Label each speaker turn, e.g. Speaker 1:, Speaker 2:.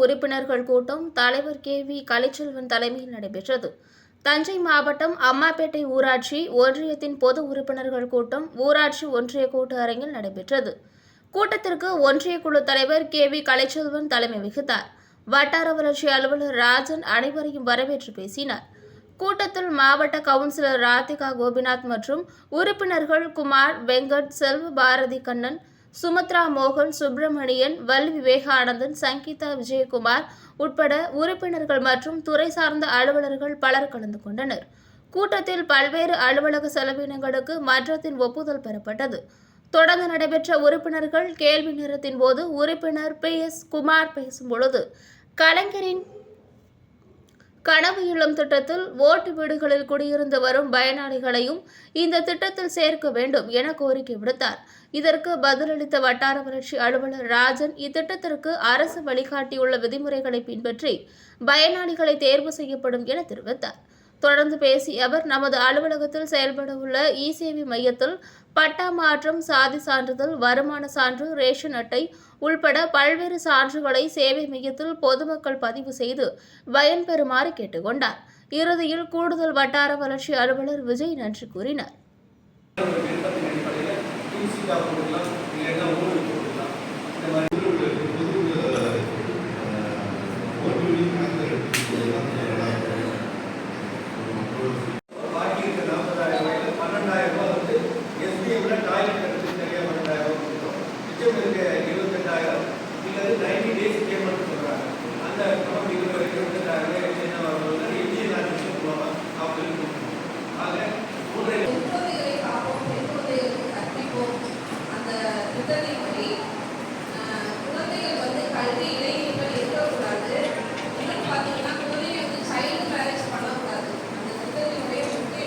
Speaker 1: உறுப்பினர்கள் கூட்டம் தலைவர் கே வி கலைச்செல்வன் தலைமையில் நடைபெற்றது. தஞ்சை மாவட்டம் அம்மாப்பேட்டை ஊராட்சி ஒன்றியத்தின் பொது உறுப்பினர்கள் கூட்டம் ஊராட்சி ஒன்றிய கூட்டு அரங்கில் நடைபெற்றது. கூட்டத்திற்கு ஒன்றிய குழு தலைவர் கே வி கலைச்செல்வன் தலைமை வகித்தார். வட்டார வளர்ச்சி அலுவலர் ராஜன் அனைவரையும் வரவேற்று பேசினார். கூட்டத்தில் மாவட்ட கவுன்சிலர் ராதிகா கோபிநாத் மற்றும் உறுப்பினர்கள் குமார் வெங்கட் செல்வ பாரதி கண்ணன் சுமத்ரா மோகன் சுப்பிரமணியன் வல் விவேகானந்தன் சங்கீதா விஜயகுமார் உட்பட உறுப்பினர்கள் மற்றும் துறை சார்ந்த அலுவலர்கள் பலர் கலந்து கொண்டனர். கூட்டத்தில் பல்வேறு அலுவலக செலவினங்களுக்கு மன்றத்தின் ஒப்புதல் பெறப்பட்டது. தொடர்ந்து நடைபெற்ற உறுப்பினர்கள் கேள்வி நேரத்தின் போது உறுப்பினர் பி. எஸ். குமார் பேசும் பொழுது கலைஞரின் கனவு இல்லம் திட்டத்தில் ஓட்டு வீடுகளில் குடியிருந்து வரும் பயனாளிகளையும் இந்த திட்டத்தில் சேர்க்க வேண்டும் என கோரிக்கை விடுத்தார். இதற்கு பதிலளித்த வட்டார வளர்ச்சி அலுவலர் ராஜன் இத்திட்டத்திற்கு அரசு வழிகாட்டியுள்ள விதிமுறைகளை பின்பற்றி பயனாளிகளை தேர்வு செய்யப்படும் என தெரிவித்தார். தொடர்ந்து பேசிய அவர் நமது அலுவலகத்தில் செயல்பட உள்ள இ சேவை மையத்தில் பட்டா மாற்றம் சாதி சான்றிதழ் வருமான சான்று ரேஷன் அட்டை உள்பட பல்வேறு சான்றுகளை சேவை மையத்தில் பொதுமக்கள் பதிவு செய்து பயன்பெறுமாறு கேட்டுக்கொண்டார். இறுதியில் கூடுதல் வட்டார வளர்ச்சி அலுவலர் விஜய் நன்றி கூறினார்.
Speaker 2: இந்த